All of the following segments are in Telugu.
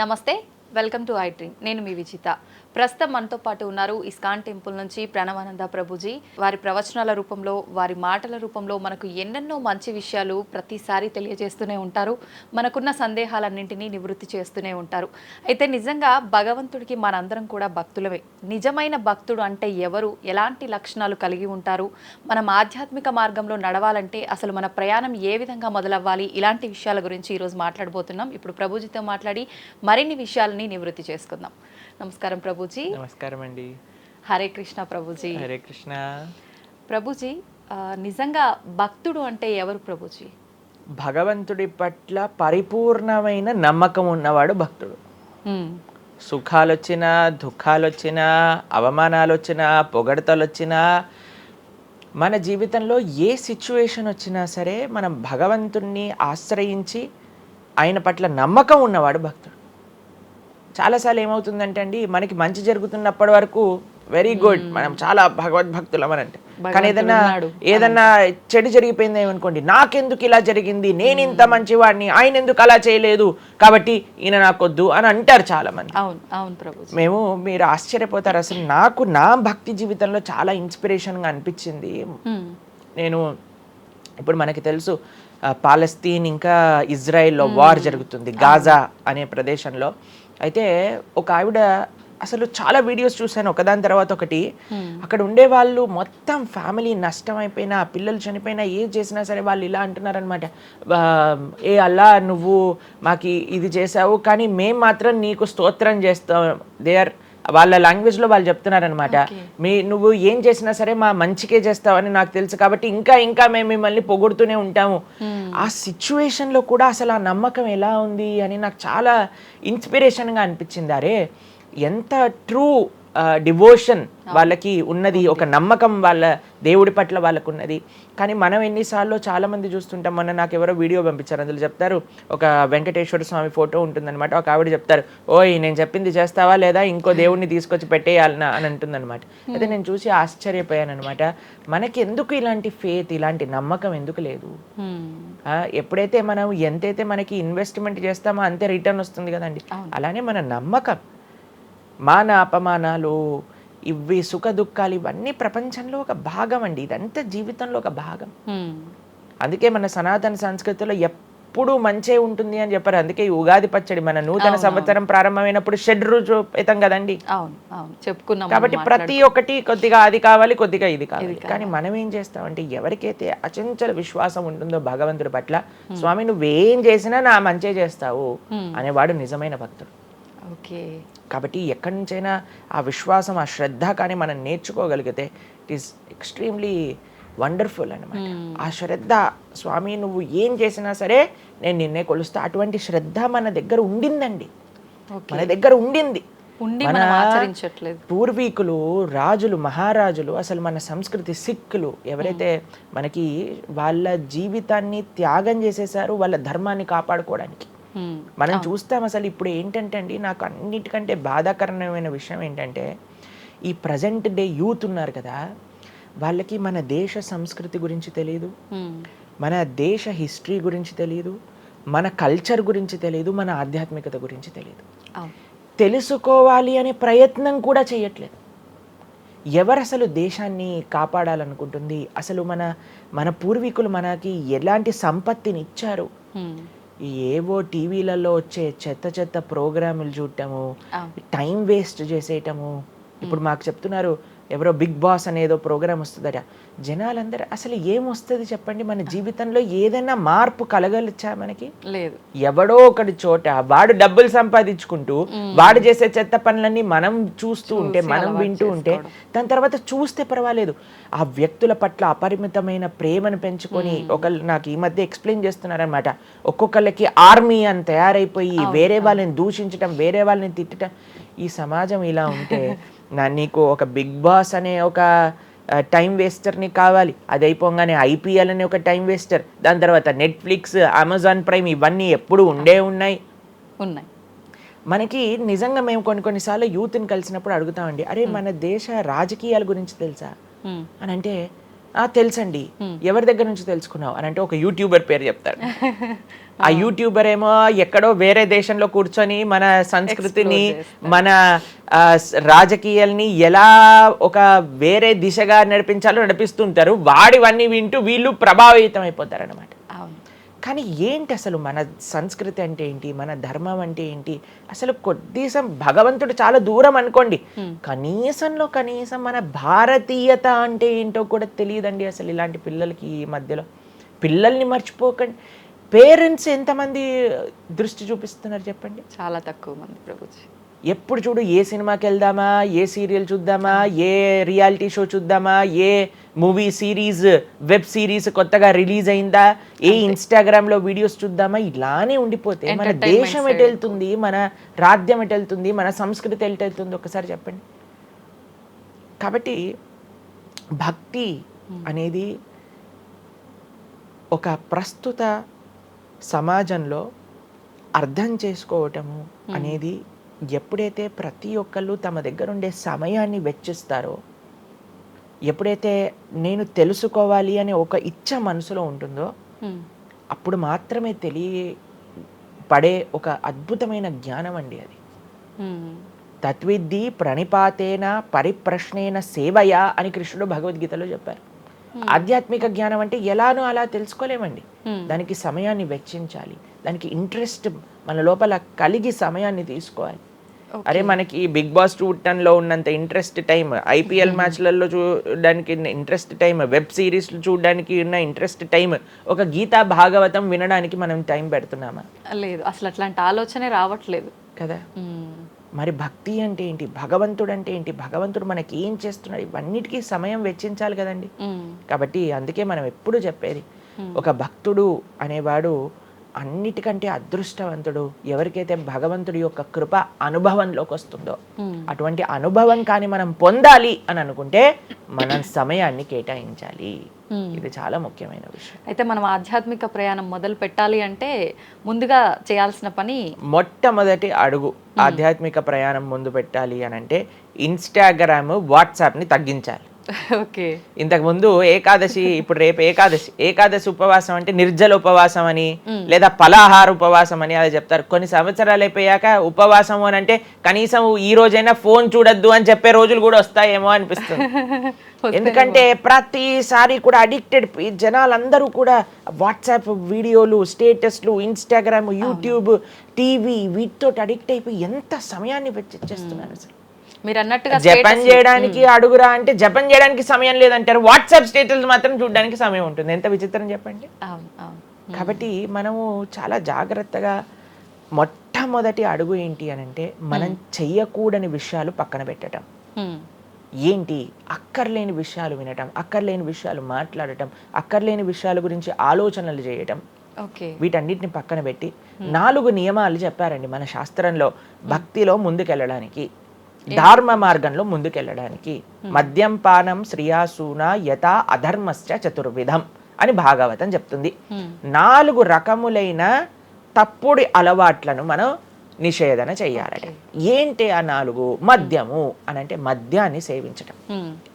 నమస్తే వెల్కమ్ టు ఐ డ్రీమ్. నేను మీ విజిత. ప్రస్తుతం మనతో పాటు ఉన్నారు ఇస్కాన్ టెంపుల్ నుంచి ప్రణవానంద ప్రభుజీ. వారి ప్రవచనాల రూపంలో వారి మాటల రూపంలో మనకు ఎన్నెన్నో మంచి విషయాలు ప్రతిసారి తెలియజేస్తూనే ఉంటారు. మనకున్న సందేహాలన్నింటినీ నివృత్తి చేస్తూనే ఉంటారు. అయితే నిజంగా భగవంతుడికి మనందరం కూడా భక్తులమే. నిజమైన భక్తుడు అంటే ఎవరు? ఎలాంటి లక్షణాలు కలిగి ఉంటారు? మనం ఆధ్యాత్మిక మార్గంలో నడవాలంటే అసలు మన ప్రయాణం ఏ విధంగా మొదలవ్వాలి? ఇలాంటి విషయాల గురించి ఈరోజు మాట్లాడబోతున్నాం. ఇప్పుడు ప్రభుజీతో మాట్లాడి మరిన్ని విషయాలని నివృత్తి చేసుకుందాం. నమస్కారం ప్రభు ప్రభుజీ. నమస్కారం అండి హరే కృష్ణ ప్రభుజీ. హరే కృష్ణ. ప్రభుజీ నిజంగా భక్తుడు అంటే ఎవరు ప్రభుజీ? భగవంతుడి పట్ల పరిపూర్ణమైన నమ్మకం ఉన్నవాడు భక్తుడు. సుఖాలు వచ్చినా దుఃఖాలు వచ్చినా అవమానాలు వచ్చినా పొగడతలు వచ్చినా మన జీవితంలో ఏ సిచ్యువేషన్ వచ్చినా సరే మనం భగవంతుణ్ణి ఆశ్రయించి ఆయన పట్ల నమ్మకం ఉన్నవాడు భక్తుడు. చాలాసార్లు ఏమవుతుందంటే అండి మనకి మంచి జరుగుతున్నప్పటి వరకు వెరీ గుడ్ మనం చాలా భగవద్భక్తులం అని అంటే. కానీ ఏదన్నా. ఏదన్నా చెడు జరిగిపోయింది అనుకోండి నాకెందుకు ఇలా జరిగింది? నేను ఇంత మంచివాడిని ఆయన ఎందుకు అలా చేయలేదు? కాబట్టి ఈయన నాకొద్దు అని అంటారు చాలా మంది అవును అవును మేము మీరు ఆశ్చర్యపోతారు. అసలు నాకు నా భక్తి జీవితంలో చాలా ఇన్స్పిరేషన్గా అనిపించింది. నేను ఇప్పుడు మనకి తెలుసు పాలస్తీన్ ఇంకా ఇజ్రాయెల్లో వార్ జరుగుతుంది గాజా అనే ప్రదేశంలో. అయితే ఒక ఆవిడ అసలు చాలా వీడియోస్ చూశాను ఒకదాని తర్వాత ఒకటి. అక్కడ ఉండే వాళ్ళు మొత్తం ఫ్యామిలీ నష్టం అయిపోయినా పిల్లలు చనిపోయినా ఏం చేసినా సరే వాళ్ళు ఇలా అంటున్నారనమాట ఏ అల్లా నువ్వు మాకు ఇది చేసావు కానీ మేం మాత్రం నీకు స్తోత్రం చేస్తాం. దే ఆర్ వాళ్ళ లాంగ్వేజ్లో వాళ్ళు చెప్తున్నారనమాట మీ నువ్వు ఏం చేసినా సరే మా మంచికే చేస్తావని నాకు తెలుసు కాబట్టి ఇంకా ఇంకా మేము మిమ్మల్ని పొగుడుతూనే ఉంటాము. ఆ సిచ్యువేషన్లో కూడా అసలు ఆ నమ్మకం ఎలా ఉంది అని నాకు చాలా ఇన్స్పిరేషన్గా అనిపించింది. అరే ఎంత ట్రూ డివోషన్ వాళ్ళకి ఉన్నది ఒక నమ్మకం వాళ్ళ దేవుడి పట్ల వాళ్ళకు ఉన్నది కానీ మనం ఎన్నిసార్లు చాలా మంది చూస్తుంటాం మొన్న నాకు ఎవరో వీడియో పంపించారు అందులో చెప్తారు ఒక వెంకటేశ్వర స్వామి ఫోటో ఉంటుందన్నమాట ఒక ఆవిడ చెప్తారు ఓయ్ నేను చెప్పింది చేస్తావా లేదా? ఇంకో దేవుడిని తీసుకొచ్చి పెట్టేయాలనా? అని అంటుందన్నమాట. అయితే నేను చూసి ఆశ్చర్యపోయాను అనమాట మనకి ఎందుకు ఇలాంటి ఫేత్ ఇలాంటి నమ్మకం ఎందుకు లేదు? ఎప్పుడైతే మనం ఎంతైతే మనకి ఇన్వెస్ట్మెంట్ చేస్తామో అంతే రిటర్న్ వస్తుంది కదండి. అలానే మన నమ్మకం. మాన అపమానాలు ఇవి సుఖ దుఃఖాలు ఇవన్నీ ప్రపంచంలో ఒక భాగం అండి. ఇదంతా జీవితంలో ఒక భాగం. అందుకే మన సనాతన సంస్కృతిలో ఎప్పుడు మంచే ఉంటుంది అని చెప్పారు. అందుకే ఈ ఉగాది పచ్చడి మన నూతన సంవత్సరం ప్రారంభమైనప్పుడు షెడ్ రుజుతాం కదండి. చెప్పుకున్నాం కాబట్టి ప్రతి ఒక్కటి కొద్దిగా అది కావాలి కొద్దిగా ఇది కావాలి. కానీ మనం ఏం చేస్తామంటే ఎవరికైతే అచంచల విశ్వాసం ఉంటుందో భగవంతుడి పట్ల స్వామి నువ్వేం చేసినా నా మంచే చేస్తావు అనేవాడు నిజమైన భక్తుడు. ఓకే. కాబట్టి ఎక్కడి నుంచైనా ఆ విశ్వాసం ఆ శ్రద్ధ కానీ మనం నేర్చుకోగలిగితే ఇట్ ఈస్ ఎక్స్ట్రీమ్లీ వండర్ఫుల్ అనమాట ఆ శ్రద్ధ స్వామి నువ్వు ఏం చేసినా సరే నేను నిన్నే కొలుస్తా. అటువంటి శ్రద్ధ మన దగ్గర ఉండిందండి. మన దగ్గర ఉండింది. పూర్వీకులు రాజులు మహారాజులు అసలు మన సంస్కృతి సిక్కులు ఎవరైతే మనకి వాళ్ళ జీవితాన్ని త్యాగం చేసేసారు వాళ్ళ ధర్మాన్ని కాపాడుకోవడానికి. మనం చూస్తాం అసలు ఇప్పుడు ఏంటంటే అండి నాకు అన్నిటికంటే బాధాకరమైన విషయం ఏంటంటే ఈ ప్రజెంట్ డే యూత్ ఉన్నారు కదా వాళ్ళకి మన దేశ సంస్కృతి గురించి తెలియదు హ్మ్. మన దేశ హిస్టరీ గురించి తెలియదు మన కల్చర్ గురించి తెలియదు మన ఆధ్యాత్మికత గురించి తెలియదు తెలుసుకోవాలి అనే ప్రయత్నం కూడా చేయట్లేదు. ఎవరు అసలు దేశాన్ని కాపాడాలనుకుంటుంది? అసలు మన మన పూర్వీకులు మనకి ఎలాంటి సంపత్తిని ఇచ్చారు హ్మ్. ఈ ఏవో టీవీలలో వచ్చే చెత్త చెత్త ప్రోగ్రాములు చూడటము టైం వేస్ట్ చేసేయటము. ఇప్పుడు మాకు చెప్తున్నారు ఎవరో బిగ్ బాస్ అనేదో ప్రోగ్రామ్ వస్తుందట. జనాలందరూ అసలు ఏం వస్తుంది చెప్పండి? మన జీవితంలో ఏదైనా మార్పు కలగలిచ్చా మనకి? లేదు. ఎవడో ఒకటి చోట వాడు డబ్బులు సంపాదించుకుంటూ వాడు చేసే చెత్త పనులన్నీ మనం చూస్తూ ఉంటే మనం వింటూ ఉంటే దాని తర్వాత చూస్తే పర్వాలేదు. ఆ వ్యక్తుల పట్ల అపరిమితమైన ప్రేమను పెంచుకొని ఒకళ్ళు నాకు ఈ మధ్య ఎక్స్ప్లెయిన్ చేస్తున్నారనమాట ఒక్కొక్కళ్ళకి ఆర్మీ అని తయారైపోయి వేరే వాళ్ళని దూషించటం వేరే వాళ్ళని తిట్టడం ఈ సమాజం ఇలా ఉంటే నా నీకు ఒక బిగ్ బాస్ అనే ఒక టైం వేస్టర్ని కావాలి. అది అయిపోగానే ఐపీఎల్ అనే ఒక టైం వేస్టర్. దాని తర్వాత నెట్ఫ్లిక్స్ అమెజాన్ ప్రైమ్ ఇవన్నీ ఎప్పుడు ఉండే ఉన్నాయి. ఉన్నాయి. మనకి నిజంగా మేము కొన్ని కొన్నిసార్లు యూత్ని కలిసినప్పుడు అడుగుతామండి అరే మన దేశ రాజకీయాల గురించి తెలుసా. అని అంటే "ఆ, తెలుసండి. ఎవరి దగ్గర నుంచి తెలుసుకున్నావు? అని అంటే ఒక యూట్యూబర్ పేరు చెప్తాడు. ఆ యూట్యూబర్ ఏమో ఎక్కడో వేరే దేశంలో కూర్చొని మన సంస్కృతిని మన రాజకీయాల్ని ఎలా ఒక వేరే దిశగా నడిపించాలో నడిపిస్తుంటారు. వాడివన్నీ వింటూ వీళ్ళు ప్రభావితం అయిపోతారు అనమాట కానీ ఏంటి అసలు మన సంస్కృతి అంటే ఏంటి? మన ధర్మం అంటే ఏంటి? అసలు కొద్దిసం భగవంతుడు చాలా దూరం అనుకోండి. కనీసంలో కనీసం మన భారతీయత అంటే ఏంటో కూడా తెలియదండి అసలు ఇలాంటి పిల్లలకి ఈ మధ్యలో. పిల్లల్ని మర్చిపోకండి. పేరెంట్స్ ఎంతమంది దృష్టి చూపిస్తున్నారు చెప్పండి? చాలా తక్కువ మంది ప్రభుజీ. ఎప్పుడు చూడు ఏ సినిమాకి వెళ్దామా? ఏ సీరియల్ చూద్దామా? ఏ రియాలిటీ షో చూద్దామా? ఏ మూవీ సిరీస్ వెబ్ సిరీస్ కొత్తగా రిలీజ్ అయిందా? ఏ ఇన్స్టాగ్రామ్లో వీడియోస్ చూద్దామా? ఇలానే ఉండిపోతే మన దేశం ఎటు వెళ్తుంది? మన రాజ్యం ఎటు వెళ్తుంది? మన సంస్కృతి ఎటు వెళ్తుంది? ఒకసారి చెప్పండి. కాబట్టి భక్తి అనేది ఒక ప్రస్తుత సమాజంలో అర్థం చేసుకోవటము అనేది ఎప్పుడైతే ప్రతి ఒక్కళ్ళు తమ దగ్గర ఉండే సమయాన్ని వెచ్చిస్తారో ఎప్పుడైతే నేను తెలుసుకోవాలి అనే ఒక ఇచ్చ మనసులో ఉంటుందో. అప్పుడు మాత్రమే తెలియ పడే ఒక అద్భుతమైన జ్ఞానం అండి అది ఉమ్. తత్విద్ధి ప్రణిపాతేన పరిప్రశ్నేన సేవయా అని కృష్ణుడు భగవద్గీతలో చెప్పారు ఆధ్యాత్మిక జ్ఞానం అంటే ఎలానో అలా తెలుసుకోలేమండి. దానికి సమయాన్ని వెచ్చించాలి దానికి ఇంట్రెస్ట్ మన లోపల కలిగి సమయాన్ని తీసుకోవాలి అరే మనకి బిగ్ బాస్లో ఉన్నంత ఇంట్రెస్ట్ టైం ఐపీఎల్ మ్యాచ్లలో చూడడానికి ఇంట్రెస్ట్ టైం వెబ్ సిరీస్లు చూడడానికి ఉన్న ఇంట్రెస్ట్ టైం ఒక గీతా భాగవతం వినడానికి మనం టైం పెడుతున్నామా? లేదు అసలు అట్లాంటి ఆలోచనే రావట్లేదు. కదా? ఉమ్. మరి భక్తి అంటే ఏంటి? భగవంతుడు అంటే ఏంటి? భగవంతుడు మనకి ఏం చేస్తున్నాడు? ఇవన్నిటికీ సమయం వెచ్చించాలి కదండి. ఉమ్. కాబట్టి అందుకే మనం ఎప్పుడు చెప్పేది ఒక భక్తుడు అనేవాడు అన్నిటికంటే అదృష్టవంతుడు ఎవరికైతే భగవంతుడి యొక్క కృప అనుభవంలోకి వస్తుందో. అటువంటి అనుభవం కానీ మనం పొందాలి అని అనుకుంటే మనం సమయాన్ని కేటాయించాలి. ఇది చాలా ముఖ్యమైన విషయం అయితే మనం ఆధ్యాత్మిక ప్రయాణం మొదలు పెట్టాలి అంటే ముందుగా చేయాల్సిన పని మొట్టమొదటి అడుగు ఆధ్యాత్మిక ప్రయాణం ముందు పెట్టాలి అని అంటే ఇన్స్టాగ్రామ్ వాట్సాప్ని తగ్గించాలి ఓకే. ఇంతకు ముందు ఏకాదశి ఇప్పుడు రేపు ఏకాదశి. ఏకాదశి ఉపవాసం అంటే నిర్జల ఉపవాసం అని లేదా ఫలాహార ఉపవాసం అని అది చెప్తారు. కొన్ని సంవత్సరాలు అయిపోయాక ఉపవాసం అని అంటే కనీసం ఈ రోజైనా ఫోన్ చూడొద్దు అని చెప్పే రోజులు కూడా వస్తాయేమో అనిపిస్తుంది. ఎందుకంటే ప్రతిసారి కూడా అడిక్టెడ్ జనాలందరూ కూడా వాట్సాప్ వీడియోలు స్టేటస్లు ఇన్స్టాగ్రామ్ యూట్యూబ్ టీవీ వీటితో అడిక్ట్ అయిపోయి ఎంత సమయాన్ని వెచ్చిస్తున్నారు అసలు. మీరు అన్నట్టుగా జపం చేయడానికి అడుగురా అంటే జపం చేయడానికి సమయం లేదంటారు. వాట్సాప్ స్టేటస్ మాత్రం చూడడానికి సమయం ఉంటుంది. ఎంత విచిత్రం చెప్పండి? కాబట్టి మనము చాలా జాగ్రత్తగా మొట్టమొదటి అడుగు ఏంటి అని అంటే మనం చెయ్యకూడని విషయాలు పక్కన పెట్టడం. ఏంటి? అక్కర్లేని విషయాలు వినటం అక్కర్లేని విషయాలు మాట్లాడటం అక్కర్లేని విషయాల గురించి ఆలోచనలు చేయటం. ఓకే. వీటన్నిటిని పక్కన పెట్టి నాలుగు నియమాలు చెప్పారండి మన శాస్త్రంలో భక్తిలో ముందుకెళ్ళడానికి. ధర్మ మార్గంలో ముందుకెళ్ళడానికి. మద్యం పానం శ్రియాసూన యథ అధర్మశ్చ చతుర్విధం అని భాగవతం చెప్తుంది. నాలుగు రకములైన తప్పుడు అలవాట్లను మనం నిషేధన చేయాలట. ఏంటి ఆ నాలుగు? మద్యము అని అంటే మద్యాన్ని సేవించటం.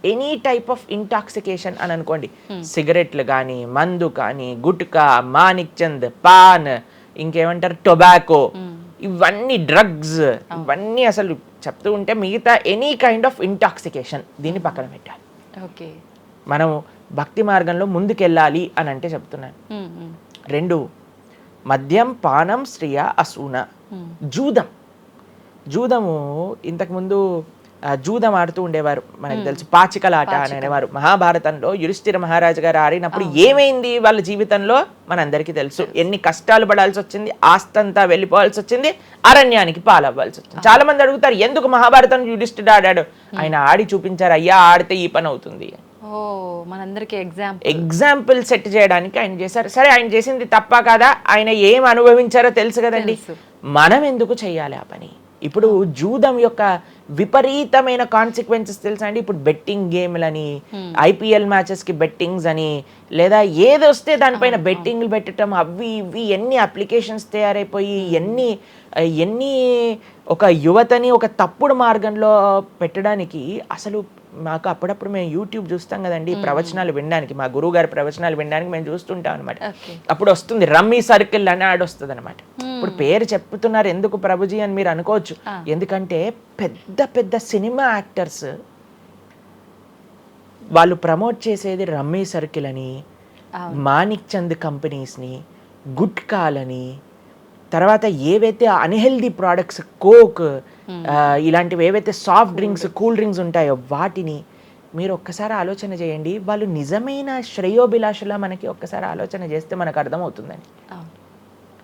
ఎనీ టైప్ ఆఫ్ ఇంటాక్సికేషన్ అని అనుకోండి. సిగరెట్లు కానీ మందు కానీ గుట్కా మానిక్ చంద్ పాన్ ఇంకేమంటారు? టొబాకో ఇవన్నీ డ్రగ్స్ ఇవన్నీ అసలు చెప్తూ ఉంటే మిగతా ఎనీ కైండ్ ఆఫ్ ఇంటాక్సికేషన్ దీన్ని పక్కన పెట్టాలి. ఓకే. మనం భక్తి మార్గంలో ముందుకెళ్ళాలి అని అంటే చెప్తున్నాను. రెండు మద్యం పానం శ్రియ అసూన. జూదం. జూదము ఇంతకుముందు జూదం ఆడుతూ ఉండేవారు. మనకు తెలుసు పాచికలాట అని అనేవారు. మహాభారతంలో యుధిష్ఠిర మహారాజు గారు ఆడినప్పుడు ఏమైంది వాళ్ళ జీవితంలో? మనందరికీ తెలుసు. ఎన్ని కష్టాలు పడాల్సి వచ్చింది ఆస్తంతా వెళ్ళిపోవాల్సి వచ్చింది అరణ్యానికి పాలవ్వాల్సి వచ్చింది. చాలా మంది అడుగుతారు ఎందుకు మహాభారతం యుధిష్ఠిర ఆడాడు? ఆయన ఆడి చూపించారు అయ్యా ఆడితే ఈ పని అవుతుంది. మనందరికి ఎగ్జాంపుల్. సెట్ చేయడానికి ఆయన చేశారు. సరే ఆయన చేసింది తప్ప కదా? ఆయన ఏం అనుభవించారో తెలుసు కదండి. మనం ఎందుకు చేయాలి ఆ పని? ఇప్పుడు జూదం యొక్క విపరీతమైన కాన్సిక్వెన్సెస్ తెలుసా అండి? ఇప్పుడు బెట్టింగ్ గేమ్లని ఐపీఎల్ మ్యాచెస్కి బెట్టింగ్స్ అని లేదా ఏది వస్తే దానిపైన బెట్టింగ్లు పెట్టడం అవి ఇవి ఎన్ని అప్లికేషన్స్ తయారైపోయి ఎన్ని ఎన్ని ఒక యువతని ఒక తప్పుడు మార్గంలో పెట్టడానికి అసలు మాకు అప్పుడప్పుడు మేము యూట్యూబ్ చూస్తాం కదండి ప్రవచనాలు వినడానికి. మా గురువు గారి ప్రవచనాలు వినడానికి మేము చూస్తుంటాం అనమాట అప్పుడు వస్తుంది రమ్మీ సర్కిల్ అని యాడ్ వస్తుంది అనమాట ఇప్పుడు పేరు చెప్తున్నారు ఎందుకు ప్రభుజీ అని మీరు అనుకోవచ్చు. ఎందుకంటే పెద్ద పెద్ద సినిమా యాక్టర్స్ వాళ్ళు ప్రమోట్ చేసేది రమ్మీ సర్కిల్ అని మాణిక్ చంద్ కంపెనీస్ని గుట్కాలని తర్వాత ఏవైతే అన్హెల్దీ ప్రోడక్ట్స్ కోక్ ఇలాంటివి ఏవైతే సాఫ్ట్ డ్రింక్స్ కూల్ డ్రింక్స్ ఉంటాయో వాటిని మీరు ఒక్కసారి ఆలోచన చేయండి. వాళ్ళు నిజమైన శ్రేయోభిలాషలా మనకి ఒక్కసారి ఆలోచన చేస్తే మనకు అర్థమవుతుందని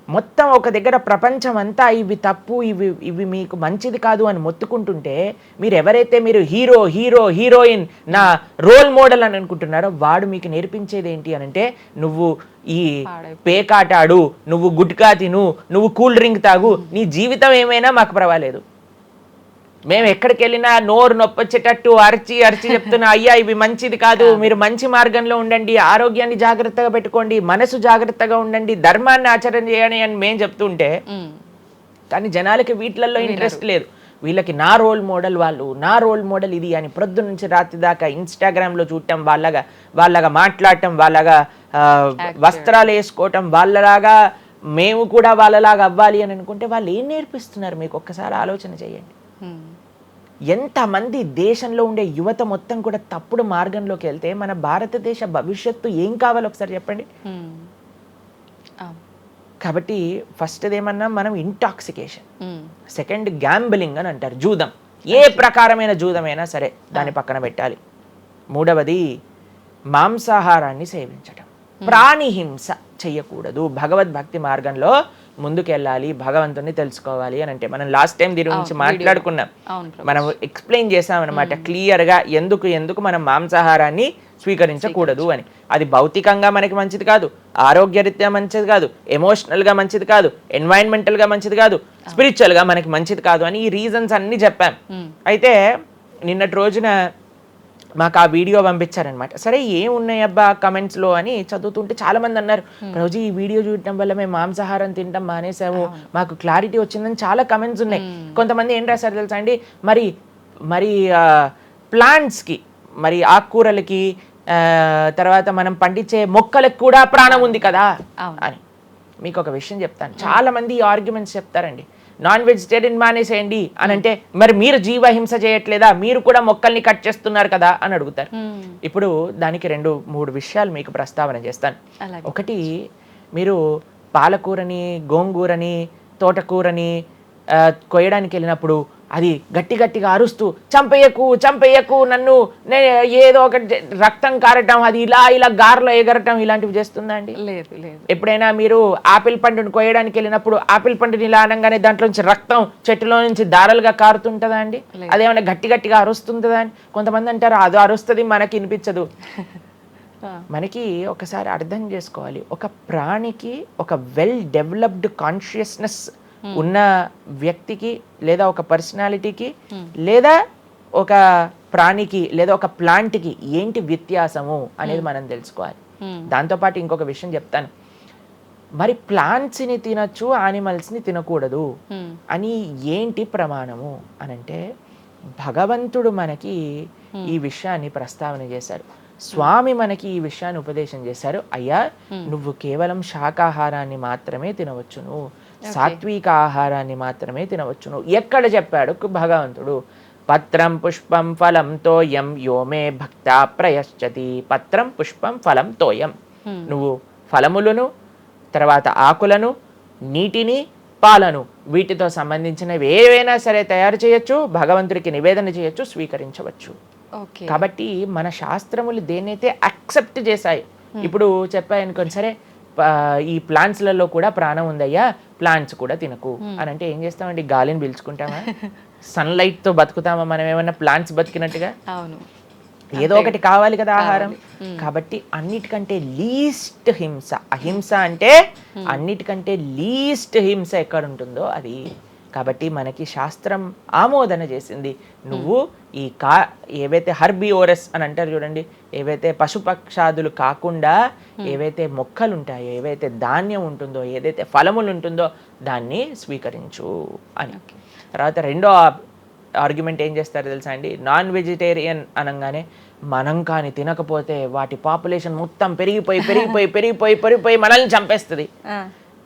మొత్తం ఒక దగ్గర ప్రపంచం అంతా ఇవి తప్పు ఇవి ఇవి మీకు మంచిది కాదు అని మొత్తుకుంటుంటే మీరు ఎవరైతే మీరు హీరో హీరో హీరోయిన్ నా రోల్ మోడల్ అని అనుకుంటున్నారో వాడు మీకు నేర్పించేది ఏంటి అని అంటే నువ్వు ఈ పాడైపో- పేకాట ఆడు నువ్వు గుట్కా తిను నువ్వు కూల్ డ్రింక్ తాగు నీ జీవితం ఏమైనా మాకు పర్వాలేదు. మేము ఎక్కడికి వెళ్ళినా నోరు నొప్పొచ్చేటట్టు అరిచి అరిచి చెప్తున్నా అయ్యా ఇవి మంచిది కాదు మీరు మంచి మార్గంలో ఉండండి ఆరోగ్యాన్ని జాగ్రత్తగా పెట్టుకోండి మనసు జాగ్రత్తగా ఉండండి ధర్మాన్ని ఆచరణ చేయండి అని మేము చెప్తుంటే. కానీ జనాలకి వీటిలలో ఇంట్రెస్ట్ లేదు. వీళ్ళకి నా రోల్ మోడల్ వాళ్ళు నా రోల్ మోడల్ ఇది అని ప్రొద్దు నుంచి రాత్రి దాకా ఇన్స్టాగ్రామ్లో చూడటం వాళ్ళగా వాళ్ళగా మాట్లాడటం వాళ్ళగా వస్త్రాలు వేసుకోవటం వాళ్ళలాగా మేము కూడా వాళ్ళలాగా అవ్వాలి అని అనుకుంటే వాళ్ళు ఏం నేర్పిస్తున్నారు? మీకు ఒక్కసారి ఆలోచన చేయండి. ఎంతమంది దేశంలో ఉండే యువత మొత్తం కూడా తప్పుడు మార్గంలోకి వెళ్తే మన భారతదేశ భవిష్యత్తు ఏం కావాలో ఒకసారి చెప్పండి. ఉమ్. అవును కాబట్టి ఫస్ట్ ఏమన్నా మనం ఇంటాక్సికేషన్. సెకండ్ గ్యాంబలింగ్ అని అంటారు జూదం. ఏ ప్రకారమైన జూదమైనా సరే దాన్ని పక్కన పెట్టాలి. మూడవది మాంసాహారాన్ని సేవించటం. ప్రాణిహింస చెయ్యకూడదు భగవద్భక్తి మార్గంలో ముందుకెళ్ళాలి భగవంతుని తెలుసుకోవాలి అని అంటే. మనం లాస్ట్ టైం దీని గురించి మాట్లాడుకున్నాం. మనం ఎక్స్ప్లెయిన్ చేసామన్నమాట క్లియర్గా ఎందుకు ఎందుకు మనం మాంసాహారాన్ని స్వీకరించకూడదు అని. అది భౌతికంగా మనకి మంచిది కాదు ఆరోగ్యరీత్యా మంచిది కాదు ఎమోషనల్గా మంచిది కాదు environmental గా మంచిది కాదు spiritual గా మనకి మంచిది కాదు అని ఈ రీజన్స్ అన్ని చెప్పాం. అయితే నిన్నటి రోజున మాకు ఆ వీడియో పంపించారనమాట సరే ఏమున్నాయి అబ్బా comments లో అని చదువుతుంటే చాలా మంది అన్నారు రోజు ఈ వీడియో చూడటం వల్ల మేము మాంసాహారం తినటం మానేసాము మాకు క్లారిటీ వచ్చిందని చాలా కమెంట్స్ ఉన్నాయి. కొంతమంది ఏం రాశారు తెలుసా అండి? మరి మరి ఆ, plants కి మరి ఆకుకూరలకి తర్వాత మనం పండించే మొక్కలకు కూడా ప్రాణం ఉంది కదా. అని. మీకు ఒక విషయం చెప్తాను. చాలా మంది ఈ ఆర్గ్యుమెంట్స్ చెప్తారండి. నాన్ వెజిటేరియన్ మానేసేయండి అని అంటే మరి మీరు జీవహింస చేయట్లేదా? మీరు కూడా మొక్కల్ని కట్ చేస్తున్నారు కదా? అని అడుగుతారు. ఇప్పుడు దానికి రెండు మూడు విషయాలు మీకు ప్రస్తావన చేస్తాను. ఒకటి మీరు పాలకూరని గోంగూరని తోటకూరని కొయ్యడానికి వెళ్ళినప్పుడు అది గట్టి గట్టిగా అరుస్తూ చంపేయకు చంపేయకు నన్ను ఏదో ఒక రక్తం కారటం అది ఇలా ఇలా గారెలో ఎగరటం ఇలాంటివి చేస్తుందా అండి? లేదు లేదు. ఎప్పుడైనా మీరు ఆపిల్ పండుని కోయడానికి వెళ్ళినప్పుడు ఆపిల్ పండుని ఇలా అనగానే దాంట్లో నుంచి రక్తం చెట్టులో నుంచి దారాలుగా కారుతుంటుందా అండి. అదేమైనా గట్టి గట్టిగా అరుస్తుంటుందా అని కొంతమంది అంటారు అది అరుస్తుంది మనకి వినిపించదు. మనకి ఒకసారి అర్థం చేసుకోవాలి. ఒక ప్రాణికి ఒక వెల్ డెవలప్డ్ కాన్షియస్నెస్ ఉన్న వ్యక్తికి లేదా ఒక పర్సనాలిటీకి లేదా ఒక ప్రాణికి లేదా ఒక ప్లాంట్కి ఏంటి వ్యత్యాసము అనేది మనం తెలుసుకోవాలి. ఉమ్. దాంతోపాటు ఇంకొక విషయం చెప్తాను. మరి ప్లాంట్స్ని తినచ్చు యానిమల్స్ని తినకూడదు. అని ఏంటి ప్రమాణము అని అంటే భగవంతుడు మనకి ఈ విషయాన్ని ప్రస్తావన చేశారు. స్వామి మనకి ఈ విషయాన్ని ఉపదేశం చేశారు. అయ్యా నువ్వు కేవలం శాకాహారాన్ని మాత్రమే తినవచ్చును. సాత్విక ఆహారాన్ని మాత్రమే తినవచ్చును. ఎక్కడ చెప్పాడు భగవంతుడు? పత్రం పుష్పం ఫలం తోయం యోమే భక్త ప్రయశ్చతి. పత్రం పుష్పం ఫలం తోయం. నువ్వు ఫలములను తర్వాత ఆకులను నీటిని పాలను వీటితో సంబంధించినవి ఏవైనా సరే తయారు చేయొచ్చు భగవంతుడికి నివేదన చేయొచ్చు స్వీకరించవచ్చు. కాబట్టి మన శాస్త్రములు దేన్నైతే అక్సెప్ట్ చేశాయి ఇప్పుడు చెప్పాయనుకోండి సరే ఈ ప్లాంట్స్లలో కూడా ప్రాణం ఉందయ్యా ప్లాంట్స్ కూడా తినకు. అని అంటే ఏం చేస్తామండి గాలిని పీల్చుకుంటామా? సన్లైట్తో బతుకుతామా మనం ఏమన్నా ప్లాంట్స్ బతికినట్టుగా? అవును. ఏదో ఒకటి కావాలి కదా ఆహారం. కాబట్టి అన్నిటికంటే లీస్ట్ హింస. అహింస అంటే అన్నిటికంటే లీస్ట్ హింస ఎక్కడ ఉంటుందో అది కాబట్టి మనకి శాస్త్రం ఆమోదన చేసింది. నువ్వు ఈ కా ఏవైతే హర్బియోరస్ అని అంటారు చూడండి ఏవైతే పశుపక్షాదులు కాకుండా ఏవైతే మొక్కలు ఉంటాయో ఏవైతే ధాన్యం ఉంటుందో ఏదైతే ఫలములు ఉంటుందో దాన్ని స్వీకరించు అని. తర్వాత రెండో ఆర్గ్యుమెంట్ ఏం చేస్తారో తెలుసా అండి? నాన్ వెజిటేరియన్ అనగానే మనం కానీ తినకపోతే వాటి పాపులేషన్ మొత్తం పెరిగిపోయి పెరిగిపోయి పెరిగిపోయి పెరిగిపోయి మనల్ని చంపేస్తుంది.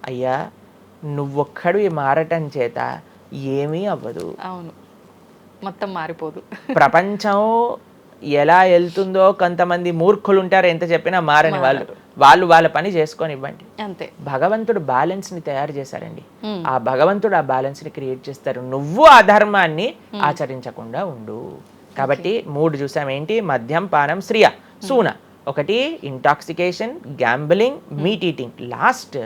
అయ్యా నువ్వొక్కడివి మారటం చేత ఏమీ అవ్వదు. అవును. మొత్తం మారిపోదు. ప్రపంచం ఎలా వెళ్తుందో కొంతమంది మూర్ఖులు ఉంటారు ఎంత చెప్పినా మారని వాళ్ళు. వాళ్ళు వాళ్ళ పని చేసుకొని ఇవ్వండి అంతే. భగవంతుడు బ్యాలెన్స్ని తయారు చేశారండి. ఆ భగవంతుడు ఆ బ్యాలెన్స్ని క్రియేట్ చేస్తారు. నువ్వు ఆ ధర్మాన్ని ఆచరించకుండా ఉండు. కాబట్టి మూడు చూసాం ఏంటి? మద్యం పానం శ్రియ సూన. ఒకటి intoxication gambling meat eating last